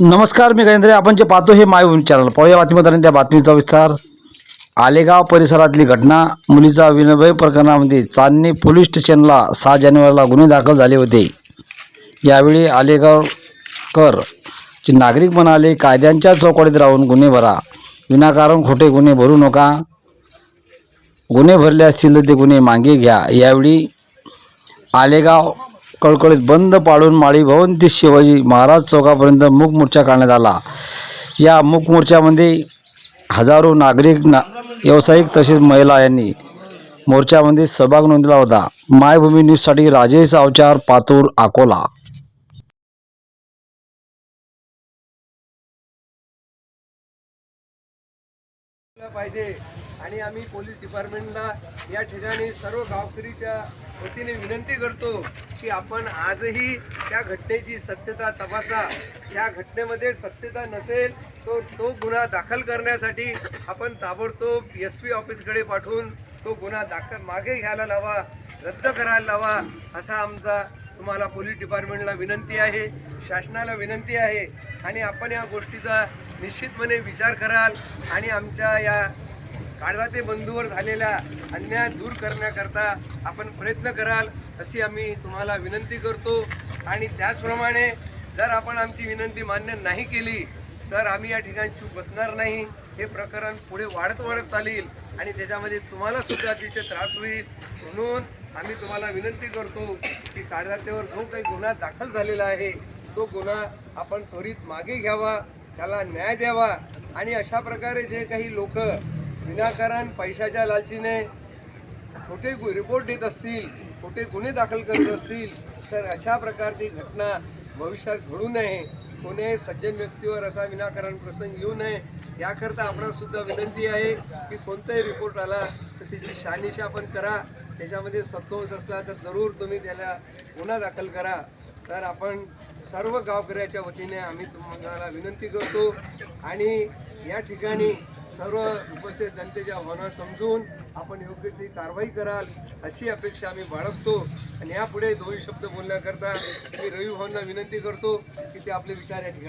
नमस्कार मी गजेंद्र. आपण जे पाहतो हे माय भूमी चॅनल. पाहूया बातमीदारांनी त्या बातमीचा विस्तार. आलेगाव परिसरातली घटना मुलीचा विनभय प्रकरणामध्ये चांदणी पोलीस स्टेशनला सहा जानेवारीला गुन्हे दाखल झाले होते. यावेळी आलेगावकर चे नागरिक म्हणाले कायद्यांच्या चौकटीत राहून गुन्हे भरा. विनाकारण खोटे गुन्हे भरू नका. गुन्हे भरले असतील तर ते गुन्हे मागे घ्या. यावेळी आलेगाव कळकळीत बंद पाडून माळी भवन ते शिवाजी महाराज चौकापर्यंत मूक मोर्चा काढण्यात आला. या मूक मोर्चामध्ये हजारो नागरिक ना व्यावसायिक तसेच महिला यांनी मोर्चामध्ये सहभाग नोंदवला होता. मायभूमी न्यूजसाठी राजेश अवचार पातूर अकोला. पाहिजे. आणि आम्ही पोलीस डिपार्टमेंटला या ठिकाणी सर्व गावकरीच्या वतीने विनंती करतो की आपण आजही त्या घटनेची सत्यता तपासा. त्या घटनेमध्ये सत्यता नसेल तो तो गुन्हा दाखल करण्यासाठी आपण ताबडतोब एस पी ऑफिसकडे पाठवून तो गुन्हा दाखल मागे घ्यायला लावा रद्द करायला लावा असा आमचा तुम्हाला पोलीस डिपार्टमेंटला विनंती आहे शासनाला विनंती आहे. आणि आपण या गोष्टीचा निश्चितपणे विचार कराल आणि आमच्या या काळजाते बंधूवर झालेल्या अन्याय दूर करण्याकरता आपण प्रयत्न कराल अशी आम्ही तुम्हाला विनंती करतो. आणि त्याचप्रमाणे जर आपण आमची विनंती मान्य नाही केली तर आम्ही या ठिकाणी चूप बसणार नाही. हे प्रकरण पुढे वाढत वाढत चालेल आणि त्याच्यामध्ये तुम्हाला सुद्धा अतिशय त्रास होईल. म्हणून आम्ही तुम्हाला विनंती करतो की कागदातेवर जो काही गुन्हा दाखल झालेला आहे तो गुन्हा आपण त्वरित मागे घ्यावा त्याला न्याय द्यावा. आणि अशा प्रकारे जे काही लोक विनाकारण पैशाच्या लालचीने खोटे रिपोर्ट देत असतील खोटे गुन्हे दाखल करत असतील तर अशा प्रकारची घटना भविष्यात घडू नये. कोणीही सज्जन व्यक्तीवर असा विनाकारण प्रसंग येऊ नये याकरता आपणासुद्धा विनंती आहे की कोणताही रिपोर्ट आला तर त्याची शहानिशा आपण करा. त्याच्यामध्ये सत्वंश असला तर जरूर तुम्ही त्याला गुन्हा दाखल करा. तर आपण सर्व गावकऱ्याच्या वतीने आम्ही तुम्हाला विनंती करतो आणि या ठिकाणी सर्व उपस्थित जनतेच्या भावना समजून आपण योग्य ती कारवाई कराल अशी अपेक्षा आम्ही बाळगतो. आणि यापुढे दोन शब्द बोलण्याकरता मी रवी भाऊंना विनंती करतो की ते आपले विचार या ठिकाणी